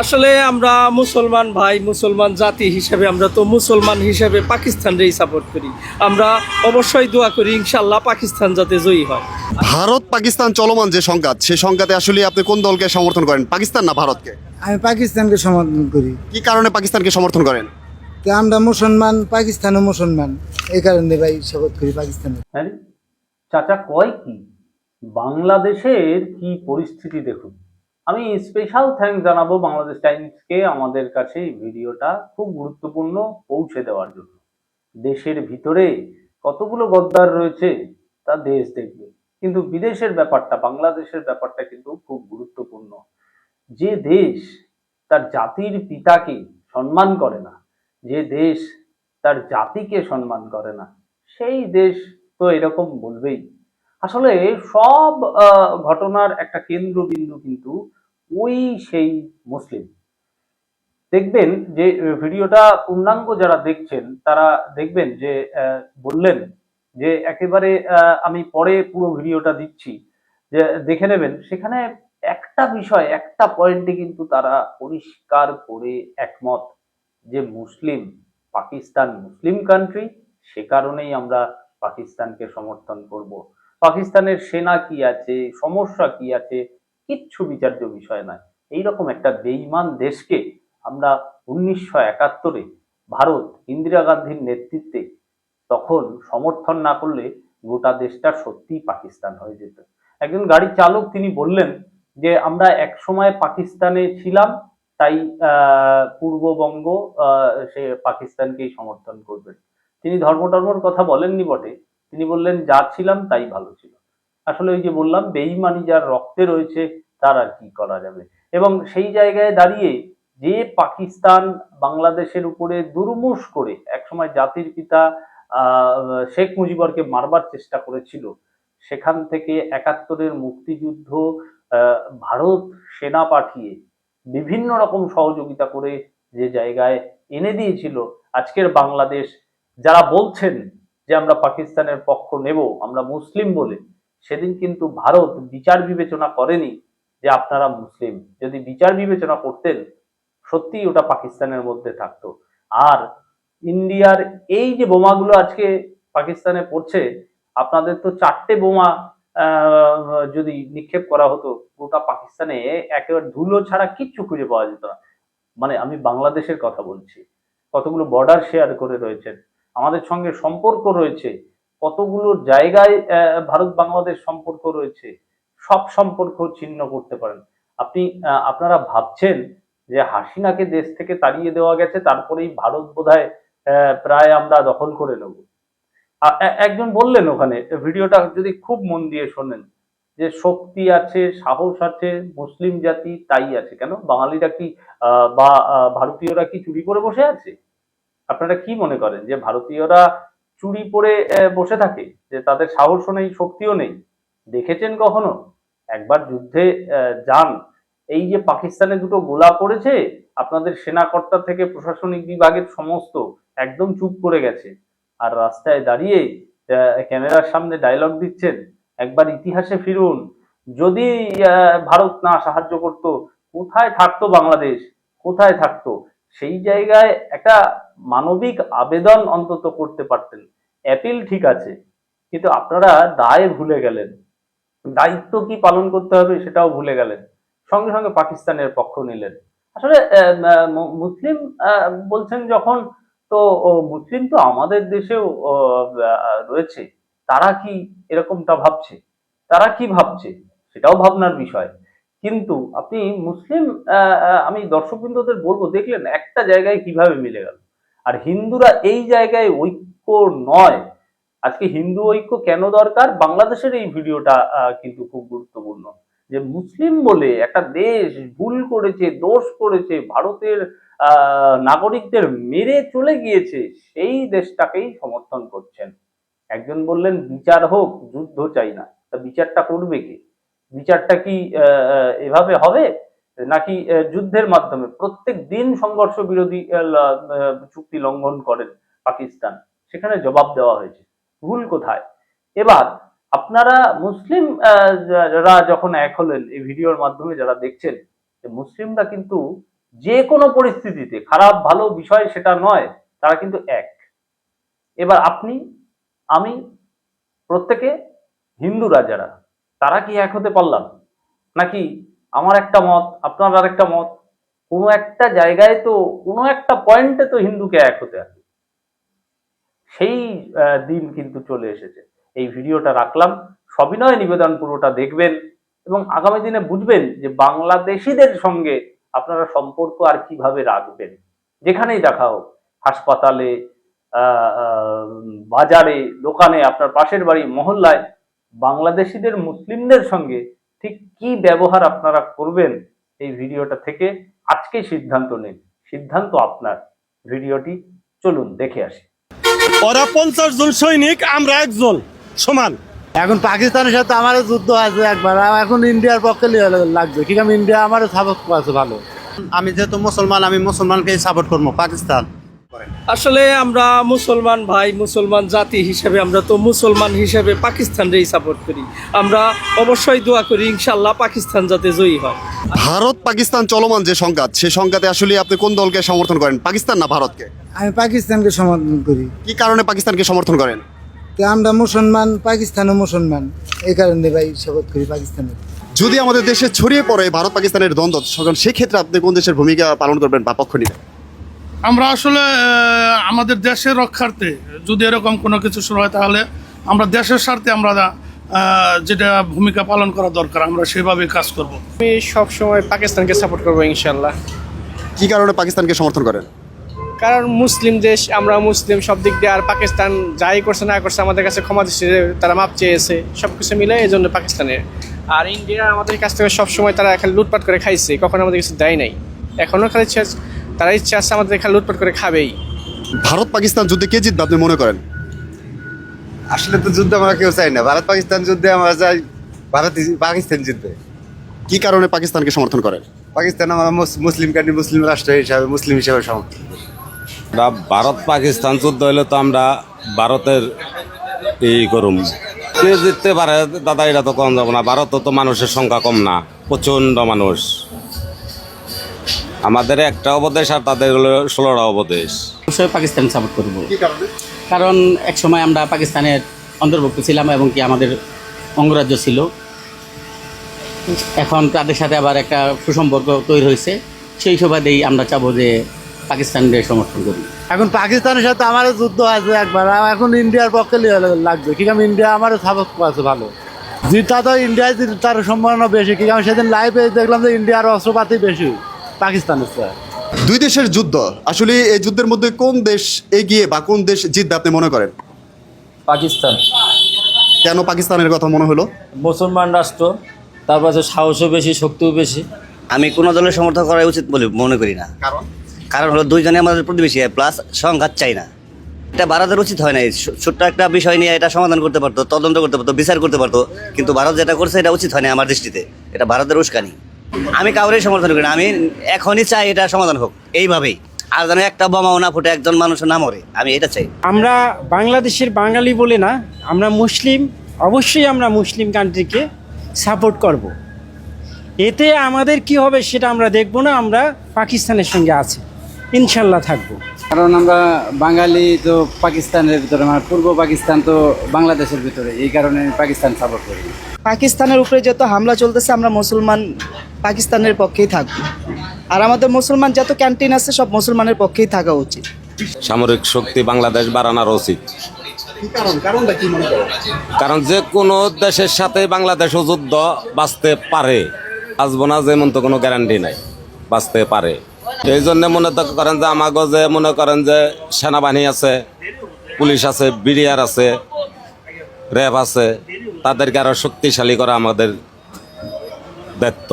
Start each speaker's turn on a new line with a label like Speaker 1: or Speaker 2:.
Speaker 1: আসলে আমরা মুসলমান ভাই মুসলমান জাতি হিসেবে আমরা তো মুসলমান হিসেবে পাকিস্তানকেই সাপোর্ট করি। আমরা অবশ্যই দোয়া করি ইনশাল্লাহ পাকিস্তান যাতে জয়ী হয়।
Speaker 2: ভারত পাকিস্তান চলমান যে সংঘাত সেই সংঘাতে আসলে আপনি কোন দলকে সমর্থন করেন? পাকিস্তান না ভারতকে?
Speaker 3: আমি পাকিস্তানকে সমর্থন করি।
Speaker 2: কি কারণে পাকিস্তানকে সমর্থন করেন?
Speaker 3: তো আমরা মুসলমান পাকিস্তানও মুসলমান। এই কারণে ভাই শপথ করি পাকিস্তানে
Speaker 4: হ্যাঁ চাচা কয় কি? বাংলাদেশের কি পরিস্থিতি দেখুন। আমি স্পেশাল থ্যাঙ্কস জানাব বাংলাদেশ টাইমসকে আমাদের কাছে এই ভিডিওটা খুব গুরুত্বপূর্ণ পৌঁছে দেওয়ার জন্য। দেশের ভিতরে কতগুলো গদ্দার রয়েছে, তা দেশ দেখবে। কিন্তু বিদেশের ব্যাপারটা, বাংলাদেশের ব্যাপারটা কিন্তু খুব গুরুত্বপূর্ণ। যে দেশ তার জাতির পিতাকে সম্মান করে না, যে দেশ তার জাতিকে সম্মান করে না, সেই দেশ তো এরকম বলবেই। আসলে সব ঘটনার একটা কেন্দ্রবিন্দু কিন্তু ওই সেই মুসলিম। দেখবেন যে ভিডিওটা পূর্ণাঙ্গ যারা দেখছেন, তারা দেখবেন যে বললেন যে, একেবারে আমি পরে পুরো ভিডিওটা দিচ্ছি। যে, দেখে নেবেন, সেখানে একটা বিষয়, একটা পয়েন্টে কিন্তু তারা পরিষ্কার করে একমত যে, মুসলিম পাকিস্তান মুসলিম কান্ট্রি সে কারণেই আমরা পাকিস্তানকে সমর্থন করব। পাকিস্তানের সেনা কি আছে, সমস্যা কি আছে, কিচ্ছু বিচার্য বিষয় নয়। এইরকম একটা বেইমান দেশকে আমরা উনিশশো একাত্তরে ভারত ইন্দিরা গান্ধীর নেতৃত্বে তখন সমর্থন না করলে গোটা দেশটা সত্যিই পাকিস্তান হয়ে যেত। একজন গাড়ির চালক তিনি বললেন যে, আমরা এক সময় পাকিস্তানে ছিলাম, তাই পূর্ববঙ্গ সে পাকিস্তানকেই সমর্থন করবেন তিনি ধর্ম টর্মর কথা বলেননি বটে তিনি বললেন, যা ছিলাম তাই ভালো ছিল। আসলে ওই যে বললাম, বেইমানি যার রক্তে রয়েছে, তার আর কি করা যাবে? এবং সেই জায়গায় দাঁড়িয়ে যে পাকিস্তান বাংলাদেশের উপরে দুর্মুষ করে একসময় জাতির পিতা শেখ মুজিবরকে মারবার চেষ্টা করেছিল, সেখান থেকে একাত্তরের মুক্তিযুদ্ধ ভারত সেনা পাঠিয়ে বিভিন্ন রকম সহযোগিতা করে যে জায়গায় এনে দিয়েছিল, আজকের বাংলাদেশ, যারা বলছেন যে আমরা পাকিস্তানের পক্ষ নেব, আমরা মুসলিম বলে, সেদিন কিন্তু ভারত বিচার বিবেচনা করেনি যে আপনারা মুসলিম। যদি বিচার বিবেচনা করতেন, সত্যিই ওটা পাকিস্তানের মধ্যে থাকতো। আর ইন্ডিয়ার এই যে বোমাগুলো আজকে পাকিস্তানে পড়ছে, আপনাদের তো চারটে বোমা যদি নিক্ষেপ করা হতো, গোটা পাকিস্তানে একেবারে ধুলো ছাড়া কিচ্ছু খুঁজে পাওয়া যেত না। মানে আমি বাংলাদেশের কথা বলছি। কতগুলো বর্ডার শেয়ার করে রয়েছেন। আমাদের সঙ্গে সম্পর্ক রয়েছে। কতগুলো জায়গায় ভারত বাংলাদেশ সম্পর্ক রয়েছে, সব সম্পর্ক ছিন্ন করতে পারেন। আপনি আপনারা ভাবছেন যে হাসিনাকে দেশ থেকে তাড়িয়ে দেওয়া গেছে, তারপরেই ভারত বোধহয় প্রায় আমরা দখল করে নেব। একজন বললেন ওখানে, ভিডিওটা যদি খুব মন দিয়ে শোনেন, যে শক্তি আছে, সাহস আছে, মুসলিম জাতি তাই আছে কেন? বাঙালিরা কি বা ভারতীয়রা কি চুরি করে বসে আছে? আপনারা কি মনে করেন যে ভারতীয়রা চুরি পরে বসে থাকে? যে তাদের সাহসও নেই, শক্তিও নেই? দেখেছেন কখনো? একবার যুদ্ধে যান। এই যে পাকিস্তানে দুটো গোলা পড়েছে, আপনাদের সেনাকর্তা থেকে প্রশাসনিক বিভাগের সমস্ত একদম চুপ করে গেছে। আর রাস্তায় দাঁড়িয়ে ক্যামেরার সামনে ডায়লগ দিচ্ছেন, একবার ইতিহাসে ফিরুন। যদি ভারত না সাহায্য করত, কোথায় থাকতো বাংলাদেশ? কোথায় থাকতো? সেই জায়গায় একটা মানবিক আবেদন অন্তত করতে পারতেন। অ্যাপিল ঠিক আছে, কিন্তু আপনারা দায় ভুলে গেলেন। দায়িত্ব কি পালন করতে হবে সেটাও ভুলে গেলেন। সঙ্গে সঙ্গে পাকিস্তানের পক্ষ নিলেন। আসলে মুসলিম বলছেন যখন, তো মুসলিম তো আমাদের দেশেও রয়েছে। তারা কি এরকমটা ভাবছে? তারা কি ভাবছে? সেটাও ভাবনার বিষয়। কিন্তু আপনি মুসলিম আমি দর্শকবৃন্দদের বলব, দেখলেন একটা জায়গায় কীভাবে মিলে গেল। আর হিন্দুরা এই জায়গায় ঐক্য নয়। আজকে হিন্দু ঐক্য কেন দরকার? বাংলাদেশের এই ভিডিওটা কিন্তু খুব গুরুত্বপূর্ণ। যে মুসলিম বলে একটা দেশ ভুল করেছে, দোষ করেছে, ভারতের নাগরিকদের মেরে চলে গিয়েছে, সেই দেশটাকেই সমর্থন করছেন। একজন বললেন, বিচার হোক, যুদ্ধ চাই না। তা বিচারটা করবে কে? বিচারটা কি এভাবে হবে? নাকি যুদ্ধের মাধ্যমে প্রত্যেক দিন সংঘর্ষ বিরোধী চুক্তি লঙ্ঘন করেন পাকিস্তান? সেখানে জবাব দেওয়া হয়েছে। ভুল কোথায়? এবার, আপনারা মুসলিম যারা যখন এক হলেন, এই ভিডিওর মাধ্যমে যারা দেখছেন মুসলিমরা কিন্তু যে কোনো পরিস্থিতিতে, খারাপ, ভালো বিষয় সেটা নয়, তারা কিন্তু এক। এবার আপনি, আমি, প্রত্যেকে হিন্দুরা যারা তারা কি এক হতে পারলাম? নাকি আমার একটা মত, আপনার আর একটা মত? কোনো একটা জায়গায় তো, কোনো একটা পয়েন্টে তো হিন্দুকে এক হতে হবে। সেই দিন কিন্তু চলে এসেছে। এই ভিডিওটা রাখলাম। সবিনয় নিবেদন পুরোটা দেখবেন এবং আগামী দিনে বুঝবেন যে বাংলাদেশিদের সঙ্গে আপনারা সম্পর্ক আর কীভাবে রাখবেন। যেখানেই দেখা হোক, হাসপাতালে বাজারে, দোকানে, আপনার পাশের বাড়ি, মহল্লায় বাংলাদেশিদের মুসলিমদের সঙ্গে ঠিক কি ব্যবহার আপনারা করবেন এই ভিডিওটা থেকে আজকেই সিদ্ধান্ত নিন। সিদ্ধান্ত আপনার। ভিডিওটি চলুন দেখে আসি।
Speaker 5: ওরা পঞ্চাশ জন সৈনিক আমরা একজন। সমান।
Speaker 3: এখন পাকিস্তানের সাথে আমারও যুদ্ধ আছে একবার। এখন ইন্ডিয়ার পক্ষে লাগবে। ঠিক আছে ইন্ডিয়া আমারও সাপোর্ট আছে ভালো।
Speaker 6: আমি যেহেতু মুসলমান আমি মুসলমানকেই সাপোর্ট করব পাকিস্তান।
Speaker 1: আসলে আমরা মুসলমান ভাই মুসলমান জাতি হিসেবে আমরা তো মুসলমান হিসেবে পাকিস্তানরেই সাপোর্ট করি। আমরা অবশ্যই দোয়া করি ইনশাল্লাহ পাকিস্তান যাতে জয়ী হয়।
Speaker 2: ভারত পাকিস্তান চলমান যে সংঘাত সেই সংঘাতে আসলে আপনি কোন দলকে সমর্থন করেন? পাকিস্তান না ভারতকে?
Speaker 3: আমি পাকিস্তানকে সমর্থন করি।
Speaker 2: কি কারণে পাকিস্তানকে সমর্থন করেন?
Speaker 3: তো আমরা মুসলমান পাকিস্তানও মুসলমান। এই কারণে ভাই সাপোর্ট করি পাকিস্তানের।
Speaker 2: যদি আমাদের দেশে ছড়িয়ে পড়ে ভারত পাকিস্তানের দ্বন্দ্ব তখন সেক্ষেত্রে আপনি কোন দেশের ভূমিকা পালন করবেন বা পক্ষ নেবেন?
Speaker 7: আমরা আসলে আমাদের দেশের রক্ষার্থে যদি এরকম কোনো কিছু শুরু হয় তাহলে আমরা দেশের স্বার্থে আমরা যেটা ভূমিকা পালন করা দরকার আমরা সেভাবে কাজ করব।
Speaker 8: আমি সবসময় পাকিস্তানকে সাপোর্ট করব ইনশাল্লাহ।
Speaker 2: কি কারণে পাকিস্তানকে সমর্থন করেন?
Speaker 8: কারণ মুসলিম দেশ আমরা মুসলিম সব দিক দিয়ে আর পাকিস্তান যাই করছে না করছে আমাদের কাছে ক্ষমা দিচ্ছে তারা মাপ চেয়েছে সব কিছু মিলে এই জন্য পাকিস্তানের। আর ইন্ডিয়া আমাদের কাছ থেকে সবসময় তারা খালি লুটপাট করে খাইছে কখনো আমাদের কিছু দেয় নাই। এখনও খালি তারা ইচ্ছা আছে আমাদের খালি লুটপাট করে খাবেই।
Speaker 2: ভারত পাকিস্তান যুদ্ধে কে জিতবে আপনি মনে করেন?
Speaker 6: আসলে তো যুদ্ধ আমরা কেউ চাই না। ভারত পাকিস্তান যুদ্ধে আমরা চাই ভারত পাকিস্তান জিতবে।
Speaker 2: কি কারণে পাকিস্তানকে সমর্থন করেন?
Speaker 6: পাকিস্তান আমরা মুস- মুসলিম কান্ট্রি মুসলিম রাষ্ট্র হিসাবে মুসলিম হিসাবে সমর্থন করি।
Speaker 9: আমরা ভারত পাকিস্তান যুদ্ধ হলে তো আমরা ভারতের এই করুম। কে জিততে পারে দাদা এটা তো কম যাব না। ভারত তো মানুষের সংখ্যা কম না প্রচণ্ড মানুষ। আমাদের একটা উপদেশ আর তাদের হলো ষোলোটা উপদেশ।
Speaker 10: অবশ্যই পাকিস্তান সাপোর্ট করব। কারণ এক সময় আমরা পাকিস্তানের অন্তর্ভুক্ত ছিলাম এবং কি আমাদের অঙ্গরাজ্য ছিল। এখন তাদের সাথে আবার একটা সুসম্পর্ক তৈরি হয়েছে। সেই সুবাদেই আমরা চাবো যে পাকিস্তানকে সমর্থন করি।
Speaker 3: এখন পাকিস্তানের সাথে আমারও যুদ্ধ আছে একবার। এখন ইন্ডিয়ার পক্ষে লাগবে। ঠিক আছে ইন্ডিয়া আমারও সাপোর্ট আছে ভালো। জিতা তো ইন্ডিয়ায় তার সম্ভাবনা বেশি। ঠিক আছে সেদিন লাইভে দেখলাম যে ইন্ডিয়ার অস্ত্রপাতি বেশি। পাকিস্তানের চেয়ে
Speaker 2: দুই দেশের যুদ্ধ আসলে এই যুদ্ধের মধ্যে কোন দেশ এগিয়ে বা কোন দেশ জিতবে আপনি মনে করেন?
Speaker 11: পাকিস্তান।
Speaker 2: কেন পাকিস্তানের কথা মনে হলো?
Speaker 11: মুসলমান রাষ্ট্র তারপর আছে সাহসও বেশি শক্তিও বেশি।
Speaker 12: আমি কোনো দলের সমর্থন করা উচিত বলে মনে করি না।
Speaker 2: কারণ?
Speaker 12: কারণ হলো দুইজনে আমাদের প্রতিবেশী প্লাস সংঘাত চাই না। এটা ভারতের উচিত হয় না ছোট্ট একটা বিষয় নিয়ে এটা সমাধান করতে পারতো তদন্ত করতে পারতো বিচার করতে পারতো কিন্তু ভারত যেটা করছে এটা উচিত হয় না আমার দৃষ্টিতে। এটা ভারতের উস্কানি। আমি কাউরেই সমর্থন করি না। আমি এখনই চাই এটা সমাধান হোক। এইভাবেই। আর যেন একটা বোমাও না ফুটে, একজন মানুষও না মরে। আমি এটা চাই।
Speaker 8: আমরা বাংলাদেশের বাঙালি বলে না, আমরা মুসলিম, অবশ্যই আমরা মুসলিম কান্ট্রিকে সাপোর্ট করব। এতে আমাদের কি হবে সেটা আমরা দেখব না, আমরা পাকিস্তানের সঙ্গে আছি। ইনশাল্লাহ থাকব।
Speaker 10: কারণ আমরা বাঙালি তো পাকিস্তানের ভিতরে মানে পূর্ব পাকিস্তান তো বাংলাদেশের ভিতরে এই কারণে পাকিস্তান সাপোর্ট করি
Speaker 13: পাকিস্তানের উপরে যত হামলা চলতেছে আমরা মুসলমান পাকিস্তানের পক্ষেই থাকব। আর আমাদের মুসলমান যত ক্যান্টিন আছে সব মুসলমানের পক্ষেই থাকা উচিত।
Speaker 9: সামরিক শক্তি বাংলাদেশ বাড়ানোর উচিত।
Speaker 2: কারণ? কারণটা কি মনে করেন?
Speaker 9: কারণ যে কোনো দেশের সাথে বাংলাদেশও যুদ্ধ বাঁচতে পারে। বাঁচবো না যেমন তো কোনো গ্যারান্টি নাই বাঁচতে পারে। এই জন্য মনে করেন যে আমার যে মনে করেন যে সেনাবাহিনী আছে, পুলিশ আছে, বিডিআর আছে, র্যাব আছে, তাদেরকে আরও শক্তিশালী করা আমাদের দায়িত্ব।